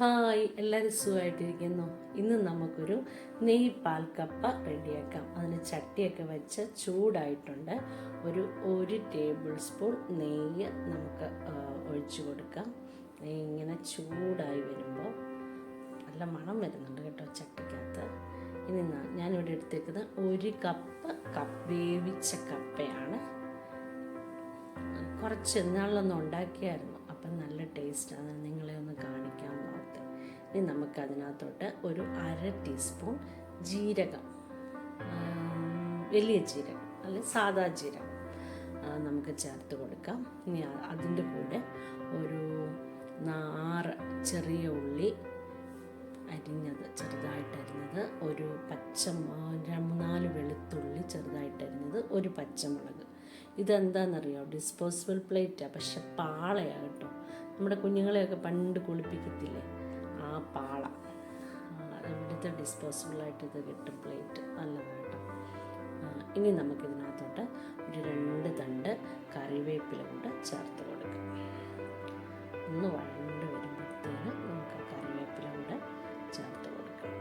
Hi എല്ലാവരും സുഖമായിട്ടിരിക്കുന്നു. ഇന്ന് നമുക്കൊരു നെയ് പാൽ കപ്പ റെഡിയാക്കാം. അതിന് ചട്ടിയൊക്കെ വെച്ച് ചൂടായിട്ടുണ്ട്. ഒരു ഒരു ടേബിൾ സ്പൂൺ നെയ്യ് നമുക്ക് ഒഴിച്ചു കൊടുക്കാം. നെയ്യ് ഇങ്ങനെ ചൂടായി വരുമ്പോൾ നല്ല മണം വരുന്നുണ്ട് കേട്ടോ ചട്ടിക്കകത്ത്. ഇനി ഞാനിവിടെ എടുത്തേക്കുന്നത് ഒരു കപ്പ് കപ്പ് വേവിച്ച കപ്പയാണ്. കുറച്ച് നാളിലൊന്നും ഉണ്ടാക്കിയായിരുന്നു അപ്പം നല്ല ടേസ്റ്റാണ്. നിങ്ങളെ ഒന്ന് ഇനി നമുക്ക് അതിനകത്തോട്ട് ഒരു അര ടീസ്പൂൺ ജീരകം വലിയ ജീരകം അല്ലെങ്കിൽ സാദാ ജീരകം നമുക്ക് ചേർത്ത് കൊടുക്കാം. ഇനി അതിന്റെ കൂടെ ഒരു ആറ് ചെറിയ ഉള്ളി അരിഞ്ഞത് ചെറുതായിട്ട് അരിഞ്ഞത് ഒരു പച്ച മൂന്നാൽ വെളുത്തുള്ളി ചെറുതായിട്ട് അരിഞ്ഞത് ഒരു പച്ചമുളക്. ഇതെന്താണെന്നറിയോ ഡിസ്പോസിബിൾ പ്ലേറ്റാണ് പക്ഷെ പാളയാണ് കേട്ടോ. നമ്മുടെ കുഞ്ഞുങ്ങളെയൊക്കെ പണ്ട് കുളിപ്പിക്കത്തില്ലേ? ആ പാള ഇവിടുത്തെ ഡിസ്പോസിബിളായിട്ട് ഇത് കിട്ടും പ്ലേറ്റ് നല്ലതാണ് ഇനി നമുക്കിതിനകത്തോട്ട് ഒരു രണ്ട് തണ്ട് കറിവേപ്പില കൂടെ ചേർത്ത് കൊടുക്കാം. ഒന്ന് വഴണ്ട് വരുമ്പോഴത്തേന് നമുക്ക് കറിവേപ്പില കൂടെ ചേർത്ത് കൊടുക്കാം.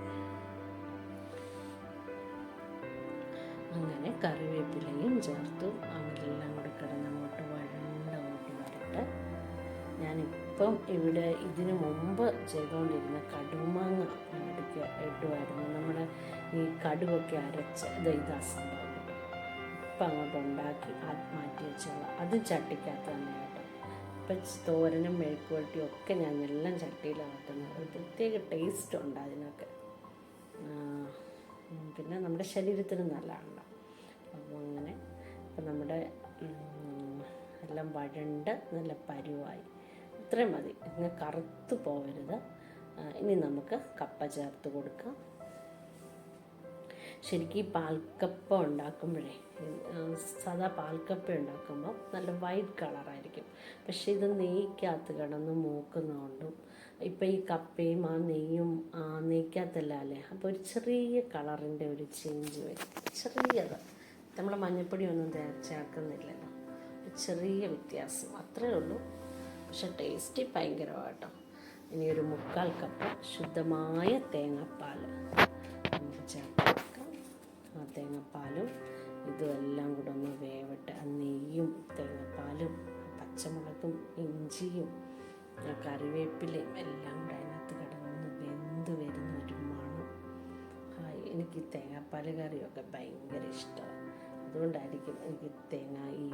അങ്ങനെ കറിവേപ്പിലയും ചേർത്തു. അവരെല്ലാം കൂടെ കിടന്നങ്ങോട്ട് വഴണ്ട് അങ്ങോട്ട് വരട്ടെ. ഞാനിപ്പം ഇവിടെ ഇതിനു മുമ്പ് ചെയ്തുകൊണ്ടിരുന്ന കടുമാങ്ങ എടുക്കുക ഇടുമായിരുന്നു നമ്മുടെ ഈ കടുവൊക്കെ അരച്ച് ഇത് ഇതാ സംഭവം. ഇപ്പം അങ്ങോട്ട് ഉണ്ടാക്കി അത് മാറ്റി വെച്ചുള്ള അത് ചട്ടിക്കകത്ത് തന്നെ കേട്ടോ. ഇപ്പം തോരനും മെഴുക്കുവരട്ടിയും ഒക്കെ ഞാൻ എല്ലാം ചട്ടിയിലാണ് വെക്കുന്നത് ഒരു പ്രത്യേക ടേസ്റ്റ് ഉണ്ട് അതിനൊക്കെ. പിന്നെ നമ്മുടെ ശരീരത്തിന് നല്ലതാണല്ലോ. അപ്പം അങ്ങനെ ഇപ്പം നമ്മുടെ എല്ലാം വഴണ്ട് നല്ല പരുവായി. ഇത്രയും മതി. ഇങ്ങനെ കറുത്ത് പോകരുത് ഇനി നമുക്ക് കപ്പ ചേർത്ത് കൊടുക്കാം. ശരിക്കും ഈ പാൽക്കപ്പ ഉണ്ടാക്കുമ്പോഴേ സാധാ പാൽക്കപ്പ ഉണ്ടാക്കുമ്പോൾ നല്ല വൈറ്റ് കളറായിരിക്കും. പക്ഷേ ഇത് നെയ്ക്കകത്ത് കിടന്ന് മൂക്കുന്നതുകൊണ്ടും ഇപ്പം ഈ കപ്പയും ആ നെയ്യും ആ നെയ്ക്കകത്തല്ല അല്ലേ? അപ്പോൾ ഒരു ചെറിയ കളറിന്റെ ഒരു ചേഞ്ച് വരും. ചെറിയത്. നമ്മൾ മഞ്ഞപ്പൊടി ഒന്നും ചേർക്കുന്നില്ലല്ലോ. ചെറിയ വ്യത്യാസം. അത്രയേ ഉള്ളൂ. പക്ഷെ ടേസ്റ്റ് ഭയങ്കരമാട്ടോ. ഇനി ഒരു മുക്കാൽ കപ്പ് ശുദ്ധമായ തേങ്ങാപ്പാൽ നമുക്ക് ചേർത്ത് ആ തേങ്ങാപ്പാലും ഇതും എല്ലാം കൂടെ ഒന്ന് വേവട്ടെ ആ നെയ്യും തേങ്ങാപ്പാലും പച്ചമുളകും ഇഞ്ചിയും കറിവേപ്പിലയും എല്ലാം കൂടെ അതിനകത്ത് കിടന്ന് വെന്ത് വരുന്ന ഒരു മണം. എനിക്ക് തേങ്ങാപ്പാൽ കറിയൊക്കെ ഭയങ്കര ഇഷ്ടമാണ്. അതുകൊണ്ടായിരിക്കും എനിക്ക് തേങ്ങ ഈ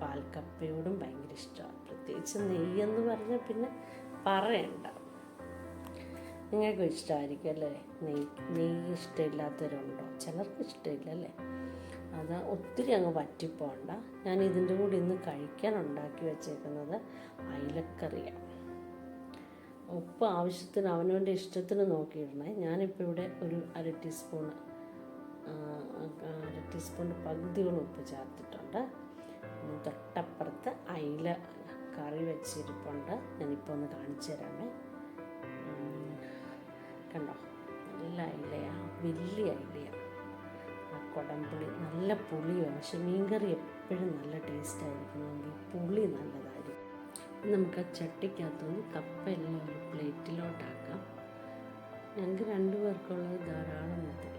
പാൽക്കപ്പയോടും ഭയങ്കര ഇഷ്ടമാണ് പ്രത്യേകിച്ച് നെയ്യെന്ന് പറഞ്ഞാൽ പിന്നെ പറയണ്ട. നിങ്ങൾക്കും ഇഷ്ടമായിരിക്കും അല്ലേ? നെയ് നെയ്യ് ഇഷ്ടമില്ലാത്തവരുണ്ടോ? ചിലർക്ക് ഇഷ്ടമില്ല അല്ലേ? അത് ഒത്തിരി അങ്ങ് വറ്റിപ്പോണ്ട. ഞാൻ ഇതിന്റെ കൂടെ ഇന്ന് കഴിക്കാൻ ഉണ്ടാക്കി വെച്ചേക്കുന്നത് അയിലക്കറിയാണ്. ഉപ്പ് ആവശ്യത്തിന് അവനവന്റെ ഇഷ്ടത്തിന് നോക്കിയിടണേ ഞാനിപ്പോൾ ഇവിടെ ഒരു അര ടീസ്പൂണ് ആ, അര ടീസ്പൂണിന്റെ പകുതിയോളം ഉപ്പ് ചേർത്തിട്ടുണ്ട്. തൊട്ടപ്പുറത്ത് അയില കറി വെച്ചിരിപ്പുണ്ട്. ഞാനിപ്പോൾ ഒന്ന് കാണിച്ചു തരാമേ. കണ്ടോ? നല്ല അയിലയാണ് വലിയ അയിലയാണ് ആ കുടംപുളി നല്ല പുളിയാണ് പക്ഷെ മീൻകറി എപ്പോഴും നല്ല ടേസ്റ്റ് ആയിരിക്കണമെങ്കിൽ പുളി നല്ലതായിരിക്കും. നമുക്ക് ആ ചട്ടിക്കകത്തുനിന്ന് കപ്പയെല്ലാം ഒരു പ്ലേറ്റിലോട്ടാക്കാം ഞങ്ങൾക്ക് രണ്ടു പേർക്കുള്ളത് ധാരാളം മതി.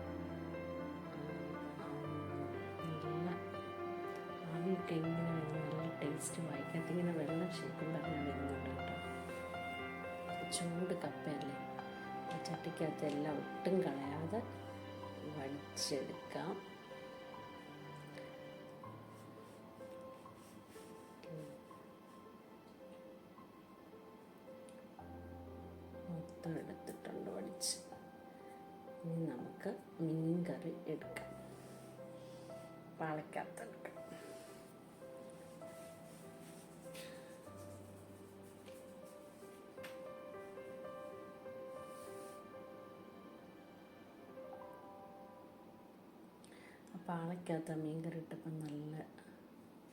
ആവിയൊക്കെ ഇങ്ങനെ വരുന്ന നല്ല ടേസ്റ്റ് വായിക്കകത്ത് ഇങ്ങനെ വെള്ളം ശരിക്കും പറഞ്ഞാൽ വരുന്നുണ്ട് കേട്ടോ. ചൂട് കപ്പയല്ലേ? ആ ചട്ടിക്കകത്ത് എല്ലാം ഒട്ടും കളയാതെ വടിച്ചെടുക്കാം. മൊത്തം എടുത്തിട്ടുണ്ട് വടിച്ച്. ഇനി നമുക്ക് മീൻ കറി എടുക്കാം. പാളക്കകത്ത് എടുക്കാം. ആ പാളക്കകത്ത് മീൻ കറി ഇട്ടപ്പോൾ നല്ല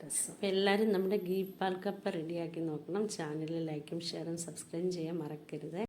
രസം. അപ്പോൾ എല്ലാവരും നമ്മുടെ ഗീ പാൽക്കപ്പ റെഡിയാക്കി നോക്കണം. ചാനലിൽ ലൈക്കും ഷെയറും സബ്സ്ക്രൈബ് ചെയ്യാൻ മറക്കരുത്.